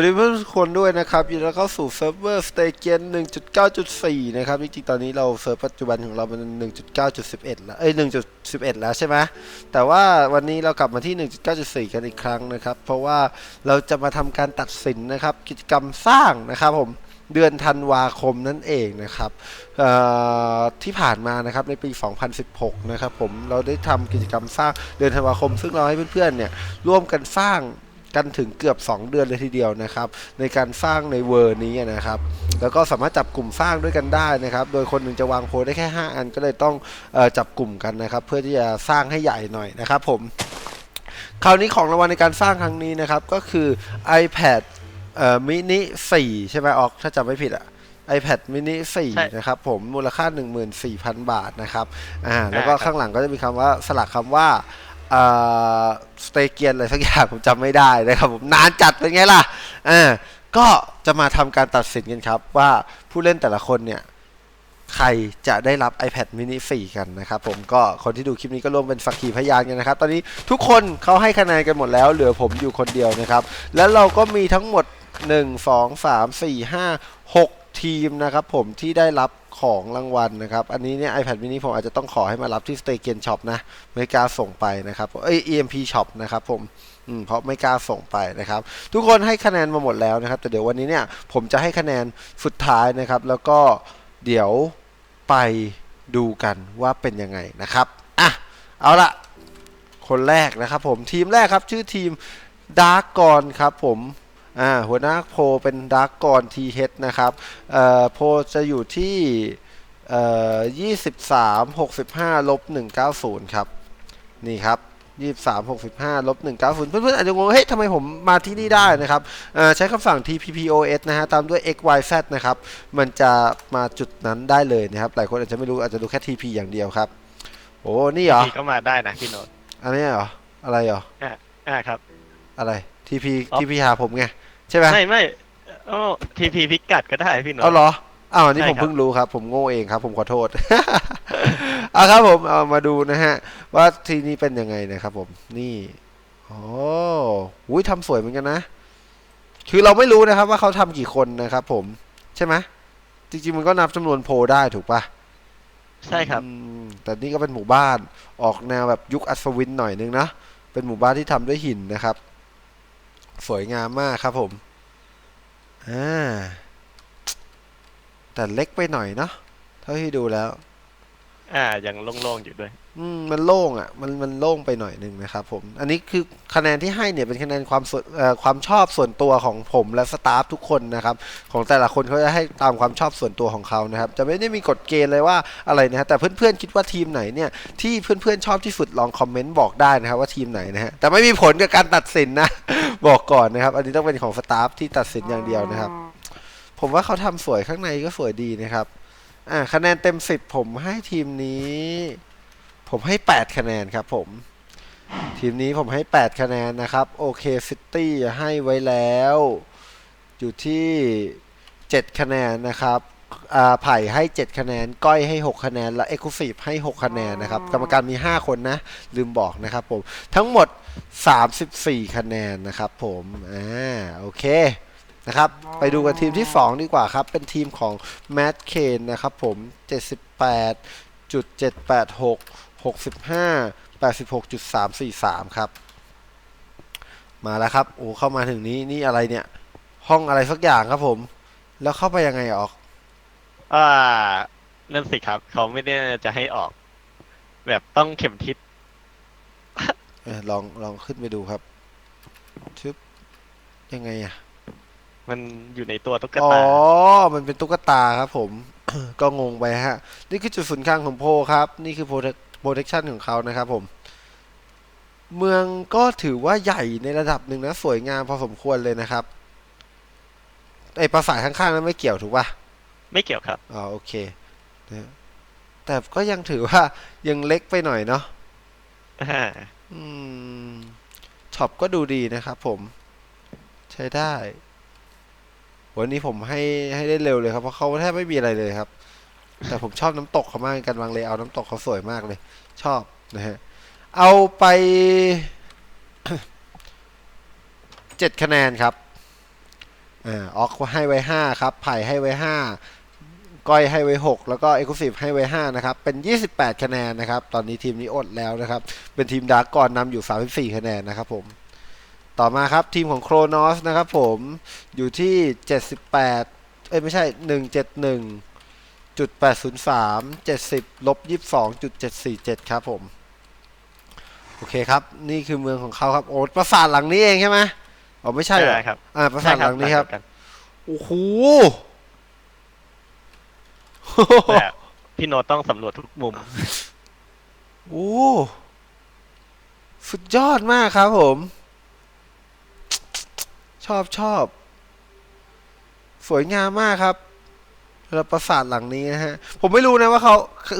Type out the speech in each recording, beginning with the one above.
วัสดีเพื่อนทุกคนด้วยนะครับยินดีต้อนรับเขาสู่เซิร์ฟเวอร์สเตเกน1.9.4 นะครับจริงๆตอนนี้เราเซิร์ฟปัจจุบันของเราเป็น1.9.11 แล้วเอ้ย1.11 แล้วใช่ไหมแต่ว่าวันนี้เรากลับมาที่ 1.9.4 กันอีกครั้งนะครับ เพราะว่าเราจะมาทำการตัดสินนะครับ กิจกรรมสร้างนะครับผมเดือนธันวาคมนั่นเองนะครับที่ผ่านมานะครับในปี 2016 นะครับผมเราได้ทำกิจกรรมสร้างเดือนธันวาคม ซึ่งเราให้เพื่อนๆเนี่ยร่วมกันสร้าง กันถึงเกือบ 2 เดือนเลยทีเดียวนะครับ ในการสร้างในเวอร์นี้นะครับ แล้วก็สามารถจับกลุ่มสร้างด้วยกันได้นะครับ โดยคนหนึ่งจะวางโพลได้แค่ 5 อันก็เลยต้องเออจับกลุ่มกันนะครับ เพื่อที่จะสร้างให้ใหญ่หน่อยนะครับผมคราวนี้ของรางวัลในการสร้างครั้งนี้นะครับ ก็คือ iPad เอ่อมินิ4ใช่ไหมออกถ้าจำไม่ผิดอะ iPad mini ใช่4นะครับผมมูลค่า 14,000 บาทนะครับอ่าแล้วก็ข้างหลังก็จะมีคำว่าสลักคำว่า สเตเกียนอะไรสักอย่างผมจำไม่ได้นะครับผมนานจัดเป็นไงล่ะอ่าก็จะมาทำการตัดสินกันครับว่าผู้เล่นแต่ละคนเนี่ยใครจะได้รับ iPad mini 4 กันนะครับผมก็คนที่ดูคลิปนี้ก็ร่วมเป็นสักขีพยานกันนะครับ ตอนนี้ทุกคนเขาให้คะแนนกันหมดแล้ว เหลือผมอยู่คนเดียวนะครับ แล้วเราก็มีทั้งหมด 1 2 3 4 5 6 ทีมนะครับผมที่ได้รับ ของรางวัลนะครับ อันนี้เนี่ย iPad mini ผมอาจจะต้องขอให้มารับที่ Stay Gen Shop นะ ไม่กล้าส่งไปนะครับเอ้ย EMP Shop นะครับผมอืมเพราะไม่กล้าส่งไปนะครับ ทุกคนให้คะแนนมาหมดแล้วนะครับ แต่เดี๋ยววันนี้เนี่ย ผมจะให้คะแนนสุดท้ายนะครับ แล้วก็เดี๋ยวไปดูกันว่าเป็นยังไงนะครับอะเอาละคนแรกนะครับผมทีมแรกครับชื่อทีมดาร์กอนครับผม อ่าหัวหน้าโพลเป็นดาร์กกอนทีเฮดนะครับเอ่อโพลจะอยู่ที่เอ่อยี่สิบสามหกสิบห้าลบหนึ่งเก้าศูนย์ครับนี่ครับยี่สามหกสิบห้าลบหนึ่งเก้าศูนย์เพื่อนๆอาจจะงงว่าเฮ้ยทำไมผมมาที่นี่ได้นะครับเอ่อใช้คำสั่ง tppos นะฮะ ตามด้วย xyz นะครับ มันจะมาจุดนั้นได้เลยนะครับ หลายคนอาจจะไม่รู้อาจจะดูแค่ tp อย่างเดียวครับ โอ้ นี่เหรอพี่ก็มาได้นะพี่โนตอันนี้เหรอ อะไรเหรอ อ่าอ่าครับ อะไร tp อ๋อ tp หาผมไง ใช่ไหมไม่ไม่โอ้ทีพีพิกัดก็ได้พี่โนตเอาเหรออ้าวอันนี่ใช่ผมครับเพิ่งรู้ครับ ผมโง่เองครับ ผมขอโทษเอาครับผมเอามาดูนะฮะ ว่าทีนี้เป็นยังไงนะครับผมนี่โอ้อุ้ยทำสวยเหมือนกันนะ คือเราไม่รู้นะครับ ว่าเขาทำกี่คนนะครับ ผมใช่ไหมจริงๆมันก็นับจำนวนโพลได้ถูกปะใช่ครับอืมแต่นี่ก็เป็นหมู่บ้านออกแนวแบบยุคอัศวินหน่อยนึงนะเป็นหมู่บ้านที่ทำด้วยหินนะครับ สวยงามมากครับผม อ่า แต่เล็กไปหน่อยเนาะ เท่าที่ดูแล้ว อ่า ยังโล่งๆอยู่ด้วย มันโล่งอะ่ะมันมันโล่งไปหน่อยหนึ่งนะครับผม อันนี้คือคะแนนที่ให้เนี่ยเป็นคะแนนความส่วนความชอบส่วนตัวของผมและสตาฟทุกคนนะครับ ของแต่ละคนเขาจะให้ตามความชอบส่วนตัวของเขานะครับ จะไม่ได้มีกฎเกณฑ์เลยว่าอะไรนะฮะแต่เพื่อนๆคิดว่าทีมไหนเนี่ยที่เพื่อนๆชอบที่สุดลองคอมเมนต์บอกได้นะครับว่าทีมไหนนะฮะแต่ไม่มีผลกับการตัดสินนะ บอกก่อนนะครับ อันนี้ต้องเป็นของสตาฟที่ตัดสินอย่างเดียวนะครับ ผมว่าเขาทำสวยข้างในก็สวยดีนะครับอ่าคะแนนเต็มสิบผมให้ทีมนี้ ผมให้ 8 คะแนนครับผม ทีมนี้ผมให้ 8 คะแนนนะครับโอเคซิตี้ให้ไว้แล้ว อยู่ที่ 7 คะแนนนะครับอ่าไผ่ให้ 7 คะแนน ก้อยให้ 6 คะแนน และเอ็กซ์คลูซีฟให้ 6 คะแนนนะครับ กรรมการมี 5 คนนะ ลืมบอกนะครับผม ทั้งหมด 34 คะแนนนะครับผม อ่า โอเค นะครับ ไปดูกันทีมที่ 2 ดีกว่าครับ เป็นทีมของแม t เคนนะครับผม 78จุด786 65 86จุด343 ครับ มาแล้วครับ โอ้ เข้ามาถึงนี้นี่อะไรเนี่ย ห้องอะไรสักอย่างครับผม แล้วเข้าไปยังไงออก อ่านั่นสิครับ เขาไม่ได้จะให้ออก แบบต้องเข็มทิศเออลองลองขึ้นไปดูครับชึบยังไงอะมันอยู่ในตัวตุ๊กอ๋อ ตา มันเป็นตุ๊กตาครับผม ก็งงไปฮะ นี่คือจุดศูนย์กลางของโพลครับ นี่คือ protect- protection ของเขานะครับผม เมืองก็ถือว่าใหญ่ในระดับหนึ่งนะ สวยงามพอสมควรเลยนะครับไอปราสาทข้างๆนั้นไม่เกี่ยวถูกปะไม่เกี่ยวครับอ๋อโอเคนะแต่ก็ยังถือว่ายังเล็กไปหน่อยเนาะอ่าอืมช็อปก็ดูดีนะครับผมใช้ได้ วันนี้ผมให้ให้ได้เร็วเลยครับ เพราะเขาแทบไม่มีอะไรเลยครับ แต่ผมชอบน้ำตกเขามากการวางเลเอร์น้ำตกเขาสวยมากเลย ชอบนะฮะเอาไปเจ็ดคะแนนครับอออกให้ไว้ห้าครับ ไผ่ให้ไว้ห้าก้อยให้ไว้หกแล้วก็เอ็กซ์คลูซีฟให้ไว้ห้านะครับ เป็นยี่สิบแปดคะแนนนะครับ ตอนนี้ทีมนี้อดแล้วนะครับ เป็นทีมดาร์กก่อนนำอยู่สามสิบสี่คะแนนนะครับผมต่อมาครับทีมของโครนอสนะครับผมอยู่ที่เจ็ดสิบแปดเอ้ยไม่ใช่หนึ่งเจ็ดหนึ่งจุดแปดศูนย์สามเจ็ดสิบลบยี่สิบสองจุดเจ็ดสี่เจ็ดครับผม โอเคครับ นี่คือเมืองของเขาครับ โอ้ปราสาทหลังนี้เองใช่ไหมอ๋อไม่ใช่เหรอครับ อ่าปราสาทหลังนี้ครับใช่โอ้โหแต่พี่โนตต้องสำรวจทุกมุม โอ้สุดยอดมากครับผม ชอบชอบ สวยงามมากครับ สำหรับปราสาทหลังนี้นะฮะ ผมไม่รู้นะว่าเขา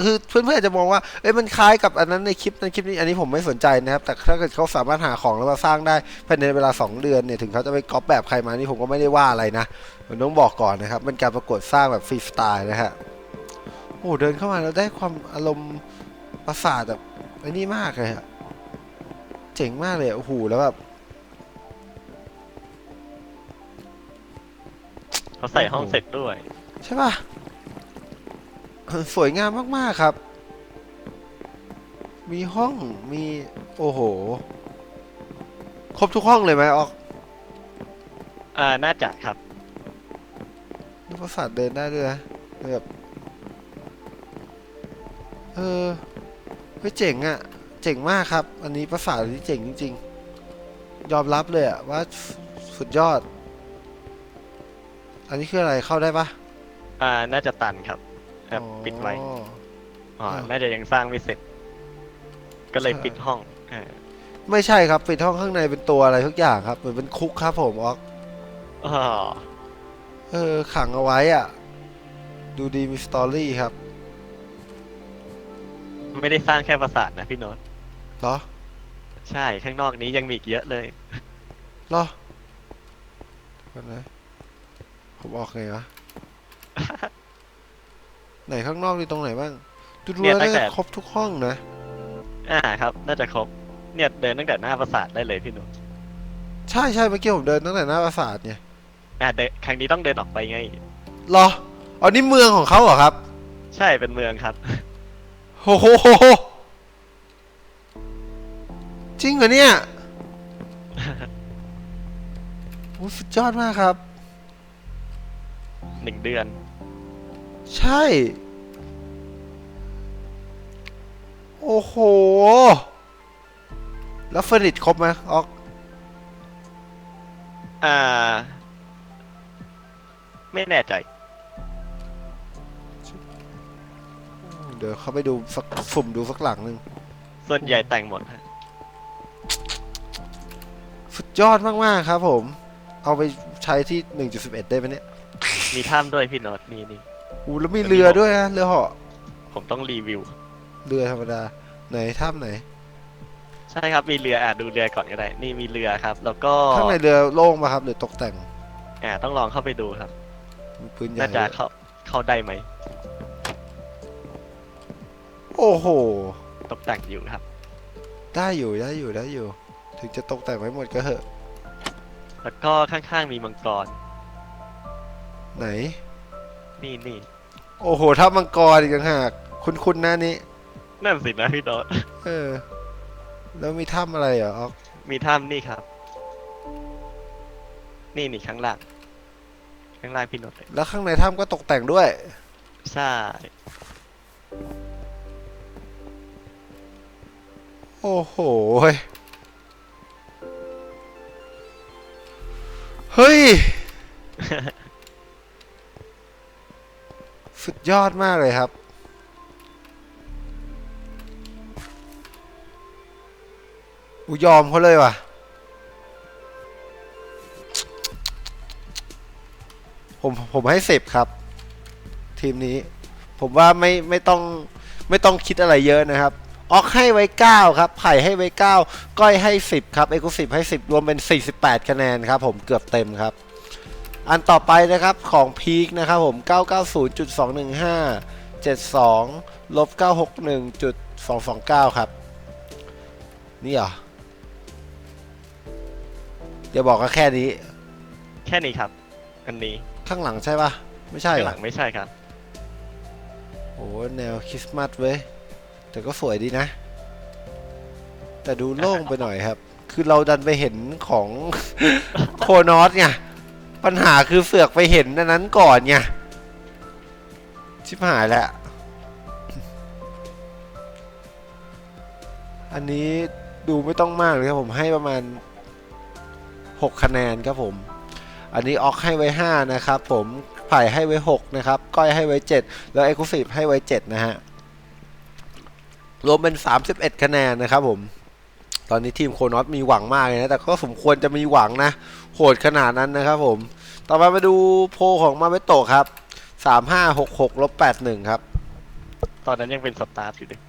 คือเพื่อนๆอาจจะมองว่าเอ้ยมันคล้ายกับอันนั้นในคลิปนั้นคลิปนี้อันนี้ผมไม่สนใจนะครับ แต่ถ้าเกิดเขาสามารถหาของแล้วมาสร้างได้ภายในเวลา 2 เดือนเนี่ยถึงเขาจะไปก๊อปแบบใครมานี่ผมก็ไม่ได้ว่าอะไรนะผมต้องบอกก่อนนะครับมันการประกวดสร้างแบบฟรีสไตล์นะฮะโอ้เดินเข้ามาแล้วได้ความอารมณ์ปราสาทแบบไอ้นี่มากเลยอะเจ๋งมากเลยโอ้โหแล้วแบบเขาใส่ห้องเสร็จด้วย ช่ป่ะเออสวยงามมากๆครับ มีห้องมีโอ้โห ครบทุกห้องเลยไหมออกอ่าน่าจะครับนี่ปราสาทเดินได้ด้วยนะแบบเออเฮ้ยเจ๋งอะเจ๋งมากครับ อันนี้ปราสาทอันนี้เจ๋งจริง ๆ ยอมรับเลยอะว่าสุดยอด อันนี้คืออะไรเข้าได้ปะ อ่า น่าจะตันครับครับ ปิดไว้อ๋อ อ๋ออ่าน่าจะยังสร้างไม่เสร็จ ก็เลยใช่ปิดห้องอ่าไม่ใช่ครับปิดห้องข้างในเป็นตัวอะไรทุกอย่างครับเหมือนเป็นคุกครับผมออกอ๋อเออขังเอาไว้อะ ดูดีมีสตอรี่ครับไม่ได้สร้างแค่ปราสาทนะพี่โนตเหรอใช่ข้างนอกนี้ยังมีอีกเยอะเลย เหรอเดี๋ยวก่อนนะผมออกไงวะ ไหนข้างนอกนี่ตรงไหนบ้างดูดูเนี่ยแล้วตั้งแต่น่าจะครบทุกห้องนะ อ่าครับ น่าจะครบ เนี่ยเดินตั้งแต่หน้าปราสาทได้เลยพี่โนตใช่ใช่เมื่อกี้ผมเดินตั้งแต่หน้าปราสาทไงอ่าเดินครั้งนี้ต้องเดินออกไปไง เหรออ๋อนี่เมืองของเขาเหรอครับใช่เป็นเมืองครับ โอ้โหจริงเหรอเนี่ยโอ้สุดยอดมากครับ หนึ่งเดือน ใช่ โอ้โห แล้วเฟอร์นิชครบไหมออกอ่า ไม่แน่ใจ เดี๋ยวเขาไปดูสักสุ่มดูสักหลังหนึ่งส่วนใหญ่แต่งหมดฮะสุดยอดมาก ๆ ครับผม เอาไปใช้ที่ 1.11 ได้ไหมเนี่ย มีถ้ำด้วยพี่โนตนี่นี่ อู้แล้วมีเรือด้วยนะเรือเหาะผมต้องรีวิว เรือธรรมดา ไหนถ้ำไหนใช่ครับมีเรืออะดูเรือก่อนก็ได้ นี่มีเรือครับ แล้วก็ข้างในเรือโล่งป่ะครับหรือตกแต่งอ่าต้องลองเข้าไปดูครับมีปืนใหญ่น่าจะเข้าเข้าได้ไหมโอ้โห ตกแต่งอยู่ครับ ได้อยู่ได้อยู่ได้อยู่ ถึงจะตกแต่งไม่หมดก็เหอะ แล้วก็ข้างๆมีมังกรไหน นี่นี่โอ้โหถ้ามังกรอีกต่างหากคุ้นๆหน้านี้ นั่นสินะพี่โนตเออ แล้วมีถ้ำอะไรเหรอออกมีถ้ำนี่ครับ นี่นี่ข้างล่างข้างล่างพี่โนตเลยแล้วข้างในถ้ำก็ตกแต่งด้วย ใช่โอ้โหเฮ้ย สุดยอดมากเลยครับ อุยอมเขาเลยว่ะ ผมผมให้สิบครับ ทีมนี้ ผมว่าไม่ไม่ต้องไม่ต้องคิดอะไรเยอะนะครับ ออกให้ไว้ 9 ครับ ไผ่ให้ไว้ 9 ก้อยให้ 10 ครับ เอกสิบให้ 10 รวมเป็น 48 คะแนนครับ ผมเกือบเต็มครับ อันต่อไปนะครับของพีคนะครับผม 990.215 72ลบ961.229 ครับ นี่เหรออย่าบอกก็แค่นี้ แค่นี้ครับ อันนี้ข้างหลังใช่ปะไม่ใช่ข้างเหรหอลังไม่ใช่ครับ โอ้แนวคริสต์มาสเว้ย แต่ก็สวยดีนะ แต่ดูโล่งไปหน่อยครับ คือเราดันไปเห็นของ โคนอสไง ปัญหาคือเสือกไปเห็นนนั้นก่อนไงชิบหายแล้ว อันนี้ดูไม่ต้องมากเลยครับผมให้ประมาณ 6 คะแนนครับผม อันนี้ออกให้ไว้ 5 นะครับผมไผ่ให้ไว้ 6 นะครับ ก้อยให้ไว้ 7 แล้วเอ็กซ์คลูซีฟให้ไว้ 7 นะฮะ รวมเป็น 31 คะแนนนะครับผม ตอนนี้ทีมโคนอสมีหวังมากเลยนะ แต่ก็สมควรจะมีหวังนะ โหดขนาดนั้นนะครับผม ต่อไปมาดูโพลของมาเวโตะครับ 3566ลบ81 ครับ ตอนนั้นยังเป็นสตาร์ทอยู่เลย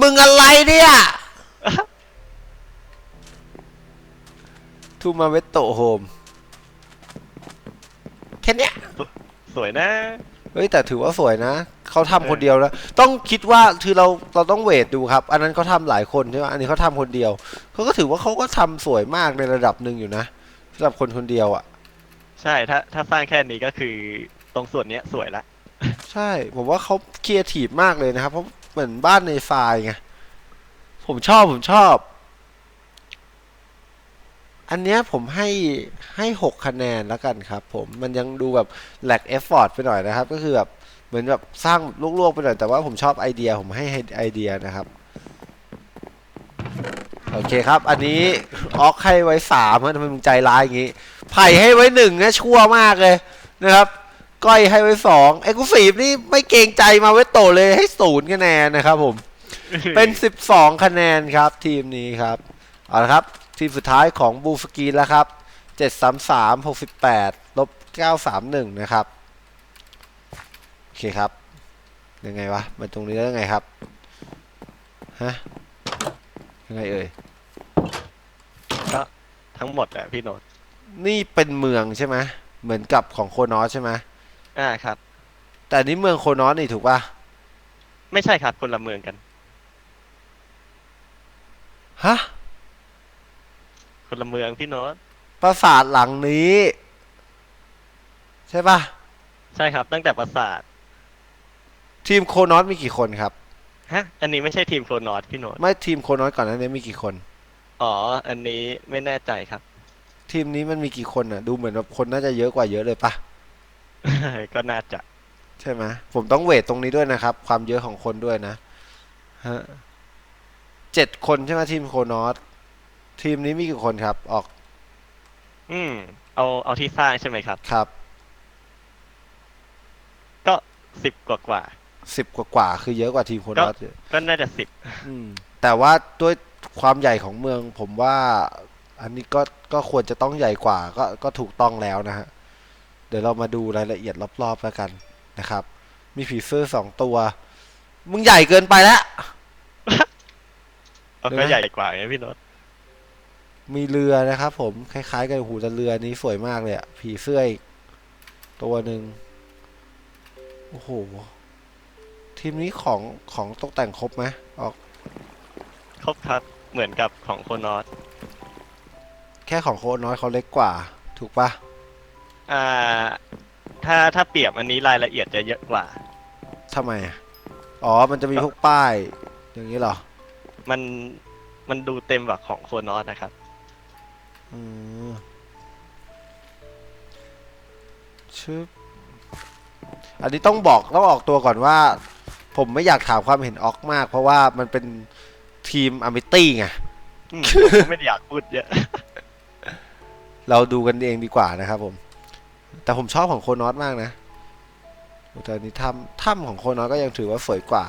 มึงอะไรเนี่ย ทูมาเวโตะโฮมแค่เนี้ย สวยนะ เฮ้ยแต่ถือว่าสวยนะเขาทำคนเดียวแล้ว ต้องคิดว่าคือเราเราต้องเวทดูครับ อันนั้นเขาทำหลายคนใช่ไหมอันนี้เขาทำคนเดียวเขาก็ถือว่าเขาก็ทำสวยมากในระดับหนึ่งอยู่นะสำหรับคนคนเดียวอะ ใช่ถ้าถ้าสร้างแค่นี้ก็คือตรงส่วนเนี้ยสวยละใช่ผมว่าเขาครีเอทีฟมากเลยนะครับ เพราะเหมือนบ้านในไฟล์ไงผมชอบผมชอบ อันเนี้ยผมให้ให้หกคะแนนแล้วกันครับ ผมมันยังดูแบบแลกเอฟฟอร์ตไปหน่อยนะครับ ก็คือแบบเหมือนแบบสร้างลวกๆไปหน่อยแต่ว่าผมชอบไอเดียผมให้ไอเดียนะครับโอเคครับ อันนี้ออกให้ไว้สามทำไมมึงใจร้ายอย่างงี้ ไผ่ให้ไว้หนึ่งนะชั่วมากเลยนะครับ ก้อยให้ไว้สองเอ็กซ์คลูซีฟนี่ไม่เกรงใจมาไว้โตเลยให้ศูนย์คะแนนนะครับผม เป็น12คะแนนครับทีมนี้ครับ เอาละครับ ทีมสุดท้ายของบูฟกีนแล้วครับ 733 68ลบ931 นะครับ โอเคครับ ยังไงวะมาตรงนี้แล้วยังไงครับ ฮะ ยังไงเอ่ย ก็ทั้งหมดอะพี่โนตนี่เป็นเมืองใช่ไหมเหมือนกับของโคนอสใช่ไหมอ่าครับ แต่อันนี้เมืองโคนอสนี่ถูกป่ะ ไม่ใช่ครับคนละเมืองกัน ฮะ คนละเมืองพี่โนตปราสาทหลังนี้ ใช่ป่ะใช่ครับ ตั้งแต่ปราสาททีมโคนอสมีกี่คนครับ ฮะ อันนี้ไม่ใช่ทีมโครนอสพี่โนตไม่ทีมโคนอสก่อนหน้านี้มีกี่คน อ๋อ อันนี้ไม่แน่ใจครับ ทีมนี้มันมีกี่คนอะ ดูเหมือนแบบคนน่าจะเยอะกว่าเยอะเลยปะก็น่าจะ ใช่ไหมผมต้องเวทตรงนี้ด้วยนะครับ ความเยอะของคนด้วยนะฮะเจ็ดคนใช่ไหมทีมโคนอส ทีมนี้มีกี่คนครับ ออกอืม เอาเอาที่สร้างใช่ไหมครับ ครับก็สิบกว่ากว่า สิบกว่าๆคือเยอะกว่าทีมโคนอสเยอะก็น่าจะสิบอืม แต่ว่าด้วยความใหญ่ของเมือง ผมว่า อันนี้ก็ก็ควรจะต้องใหญ่กว่า ก็ก็ถูกต้องแล้วนะฮะเดี๋ยวเรามาดูรายละเอียดรอบๆแล้วกันนะครับ มีผีเสื้อสองตัว มึงใหญ่เกินไปแล้ว เอาเดี๋ยวก็นะใหญ่กว่าไงพี่โนต มีเรือนะครับ ผมคล้ายๆ กันหูแต่เรือนี้สวยมากเลยอะผีเสื้ออีกตัวหนึ่งโอ้โหทีมนี้ของของตกแต่งครบไหมออกครบครับเหมือนกับของโครนอสแค่ของโคน้อยเขาเล็กกว่า ถูกปะอ่า ถ้าถ้าเปรียบอันนี้รายละเอียดจะเยอะกว่า ทำไมอะอ๋อ มันจะมีพวกป้าย อย่างนี้เหรอ มันมันดูเต็มกว่าของโครนอสนะครับอืม ชึบอันนี้ต้องบอกต้องออกตัวก่อนว่า ผมไม่อยากถามความเห็นออกมาก เพราะว่ามันเป็นทีมอ m มิตี้ไงอืมผมก็ไม่ได้อยากพูดเยอะเราดูกันเองดีกว่านะครับผม แต่ผมชอบของโคนอสมากนะโอ้แต่อันนี้ถ้ำถ้ำของโคนอสก็ยังถือว่าสวยกว่า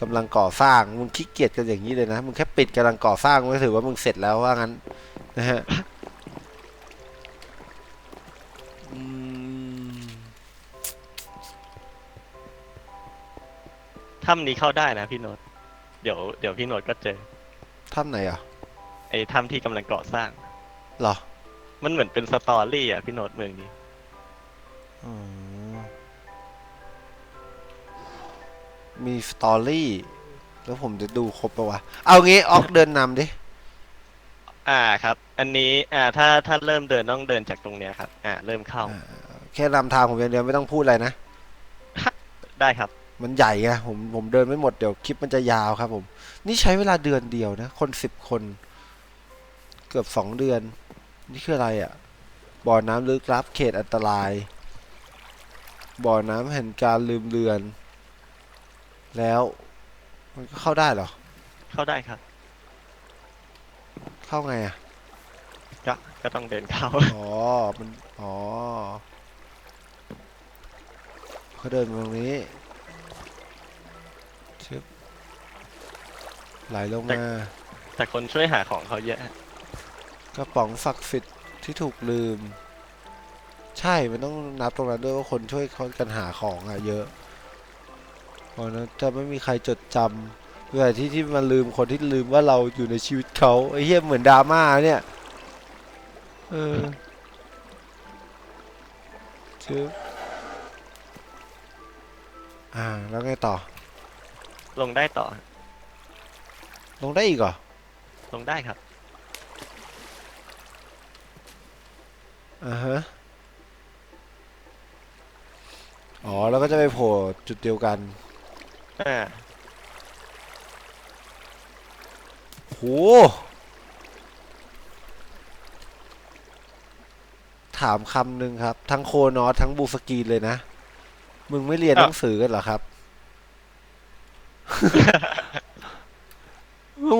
กำลังก่อสร้างมึงขี้เกียจกันอย่างนี้เลยนะมึงแค่ปิดกำลังก่อสร้างมึงก็ถือว่ามึงเสร็จแล้วว่างั้น นะฮะอืมถ้ำนี้เข้าได้นะพี่โนตเดี๋ยวเดี๋ยวพี่โนตก็เจอถ้ำไหนอะไอ้ถ้ำที่กำลังก่อสร้าง เหรอ มันเหมือนเป็นสตอรี่อะพี่โนตเมืองนี้อ๋อมีสตอรี่ แล้วผมจะดูครบปะวะ เอางี้ออกเดินนำดิ อ่าครับ อันนี้อ่าถ้าถ้าเริ่มเดินต้องเดินจากตรงเนี้ยครับ อ่าเริ่มเข้าแค่นำทางผมอย่างเดียวไม่ต้องพูดอะไรนะ ได้ครับ มันใหญ่ไงผมผมเดินไม่หมดเดี๋ยวคลิปมันจะยาวครับผม นี่ใช้เวลาเดือนเดียวนะ คนสิบคน เกือบสองเดือน นี่คืออะไรอะ่ะ บ่อน้ำลึกลับเขตอันตราย บ่อน้ำแห่งการลืมเลือน แล้วมันก็เข้าได้เหรอ เข้าได้ครับ เข้าไงอะ่ะ ก็ก็ต้องเดินเข้า อ๋อ มัน อ๋อเขาเดินมาตรงนี้ชึบไหลลงมา แต่คนช่วยหาของเขาเยอะ กระป๋องศักดิ์สิทธิ์ที่ถูกลืม ใช่ มันต้องนับตรงนั้นด้วยว่าคนช่วยเขากันหาของอะเยอะเพราะนั้นจะไม่มีใครจดจำเพื่อที่ที่มันลืมคนที่ลืมว่าเราอยู่ในชีวิตเขาไอ้เหี้ยเหมือนดราม่าเนี่ย เออชื่ออ่า แล้วไงต่อ ลงได้ต่อ ลงได้อีกเหรอ ลงได้ครับ อ่าฮะ อ๋อ แล้วก็จะไปโผล่จุดเดียวกันอ่าโห ถามคำหนึ่งครับ ทั้งโคนอสทั้งบูสกรีนเลยนะ มึงไม่เรียนอะหนังสือกันเหรอครับ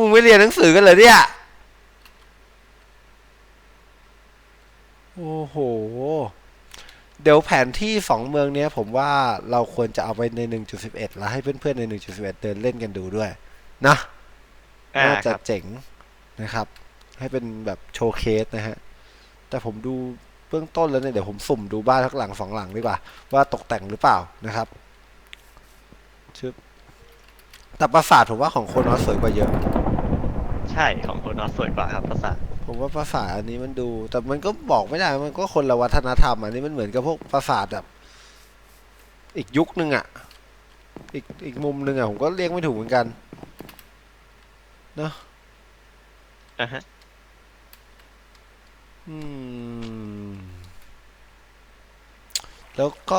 มึงไม่เรียนหนังสือกันเลยเนี่ย โอ้โห เดี๋ยวแผนที่สองเมืองเนี้ย ผมว่าเราควรจะเอาไปใน1.11แล้วให้เพื่อนๆใน1.11เดินเล่นกันดูด้วย นะอ่าน่าคจะรับเจ๋งนะครับ ให้เป็นแบบโชว์เคสนะฮะ แต่ผมดูเบื้องต้นแล้วเนี่ยเดี๋ยวผมสุ่มดูบ้านทั้งหลังสองหลังดีกว่า ว่าตกแต่งหรือเปล่านะครับชึบแต่ปราสาทผมว่าของโคนอสสวยกว่าเยอะ ใช่ของคนนอสสวยกว่าครับภาษาทผมว่าปราสาทอันนี้มันดู แต่มันก็บอกไม่ได้มันก็คนละวัฒนธรรมอันนี้มันเหมือนกับพวกปราสาทแบบ อีกยุคนึงอะ อีกอีกมุมนึงอะผมก็เรียกไม่ถูกเหมือนกันอ่าฮะ อืม แล้วก็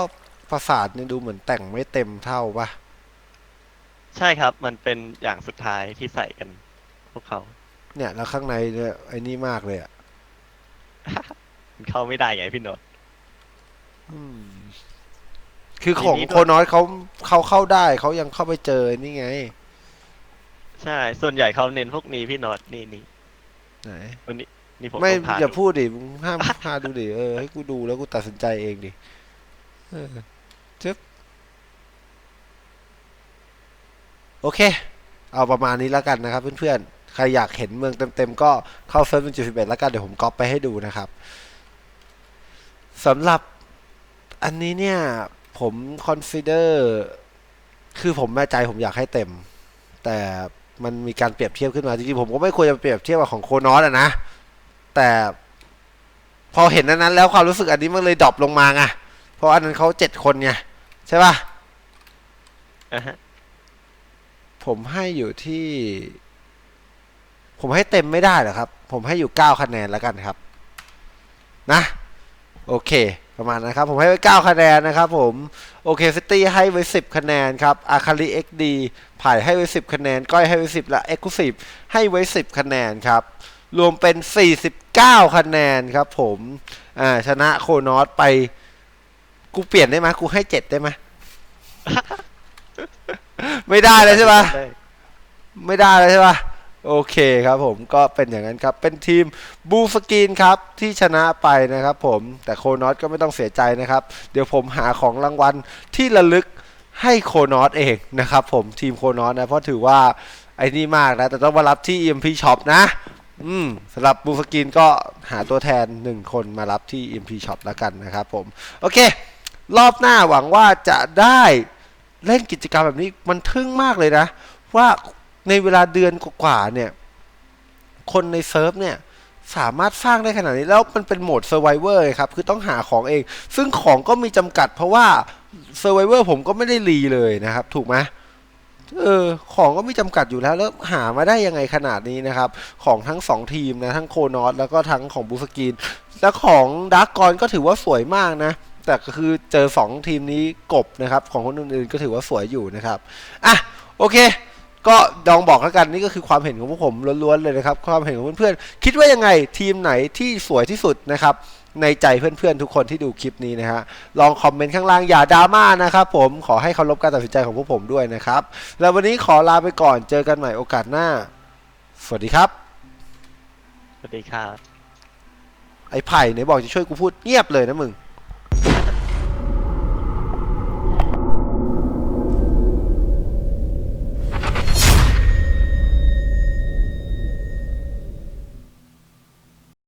ปราสาทเนี่ยดูเหมือนแต่งไม่เต็มเท่าปะใช่ครับ มันเป็นอย่างสุดท้ายที่ใส่กัน พวกเขาเนี่ย แล้วข้างในเนี่ยไอ้นี่มากเลยอะมันเข้าไม่ได้ไงพี่โนตอืม คือของทีนี้ด้วยโคนน้อยเขาเขาเข้าได้เขายังเข้าไปเจอนี่ไง ใช่ ส่วนใหญ่เขาเน้นพวกนี้พี่โนตนี่นี่ไหนวันนี้นี่ผมไม่ต้องพาอย่าดูพูดดิมึงห้ามห้ามดูดิเออให้กูดูแล้วกูตัดสินใจเองดิเออ จึ๊บโอเค เอาประมาณนี้แล้วกันนะครับเพื่อนๆ ใครอยากเห็นเมืองเต็มๆ ก็เข้าเซิร์ฟเป็นจุดสิบเอ็ดแล้วกัน เดี๋ยวผมก๊อปไปให้ดูนะครับสำหรับอันนี้เนี่ย ผมคอนซิเดอร์คือผมแม่ใจผมอยากให้เต็ม แต่มันมีการเปรียบเทียบขึ้นมาจริงๆผมก็ไม่ควรจะเปรียบเทียบกับของโคนอสอะนะ แต่พอเห็นอันนั้นแล้วความรู้สึกอันนี้มันเลยดรอปลงมาไง เพราะอันนั้นเขาเจ็ดคนไงใช่ป่ะอ่าฮะผมให้อยู่ที่ ผมให้เต็มไม่ได้หรอกครับ ผมให้อยู่เก้าคะแนนแล้วกันครับ นะ โอเค ประมาณนะครับ ผมให้ไว้เก้าคะแนนนะครับผม โอเคซิตี้ให้ไว้สิบคะแนนครับอาคาริเอ็กดีผ่ายให้ไว้สิบคะแนน ก้อยให้ไว้สิบและเอ็กซ์คลูซีฟให้ไว้สิบคะแนนครับ รวมเป็นสี่สิบเก้าคะแนนครับผม อ่า ชนะโคนอสไป กูเปลี่ยนได้ไหมกูให้เจ็ดได้ไหมไม่ได้เลยใช่ปะได้ไม่ได้เลยใช่ปะโอเคครับผมก็เป็นอย่างนั้นครับ เป็นทีมบูสกีนครับ ที่ชนะไปนะครับผมแต่โคนอสก็ไม่ต้องเสียใจนะครับ เดี๋ยวผมหาของรางวัลที่ระลึกให้โคนอสเองนะครับผมทีมโคนอสนะ เพราะถือว่าไอ้นี่มากนะ แต่ต้องมารับที่ EMP Shop นะ อืมสำหรับบูสกีนก็หาตัวแทน 1 คนมารับที่ EMP Shop แล้วกันนะครับผม โอเค รอบหน้าหวังว่าจะได้เล่นกิจกรรมแบบนี้มันทึ่งมากเลยนะ ว่าในเวลาเดือนกว่าเนี่ย คนในเซิร์ฟเนี่ยสามารถสร้างได้ขนาดนี้แล้วมันเป็นโหมด Survivor ไงครับ คือต้องหาของเอง ซึ่งของก็มีจำกัดเพราะว่า Survivor ผมก็ไม่ได้รีเลยนะครับ ถูกไหมเออของก็มีจำกัดอยู่แล้วแล้วหามาได้ยังไงขนาดนี้นะครับ ของทั้งสองทีมนะ ทั้งโคนอสแล้วก็ทั้งของบูสกีน แล้วของดาร์กกอนก็ถือว่าสวยมากนะ แต่ก็คือเจอสองทีมนี้กบนะครับ ของคนอื่นๆก็ถือว่าสวยอยู่นะครับ อะ โอเค ก็ดองบอกแล้วกันนี่ก็คือความเห็นของพวกผมล้วนๆเลยนะครับ ความเห็นของเพื่อนๆ คิดว่ายังไงทีมไหนที่สวยที่สุดนะครับในใจเพื่อนๆ ทุกคนที่ดูคลิปนี้นะฮะ ลองคอมเมนต์ข้างล่างอย่าดราม่านะครับผม ขอให้เคารพการตัดสินใจของพวกผมด้วยนะครับ แล้ววันนี้ขอลาไปก่อน เจอกันใหม่โอกาสหน้า สวัสดีครับ สวัสดีครับ ไอ้ไผ่ไหนบอกจะช่วยกูพูดเงียบเลยนะมึง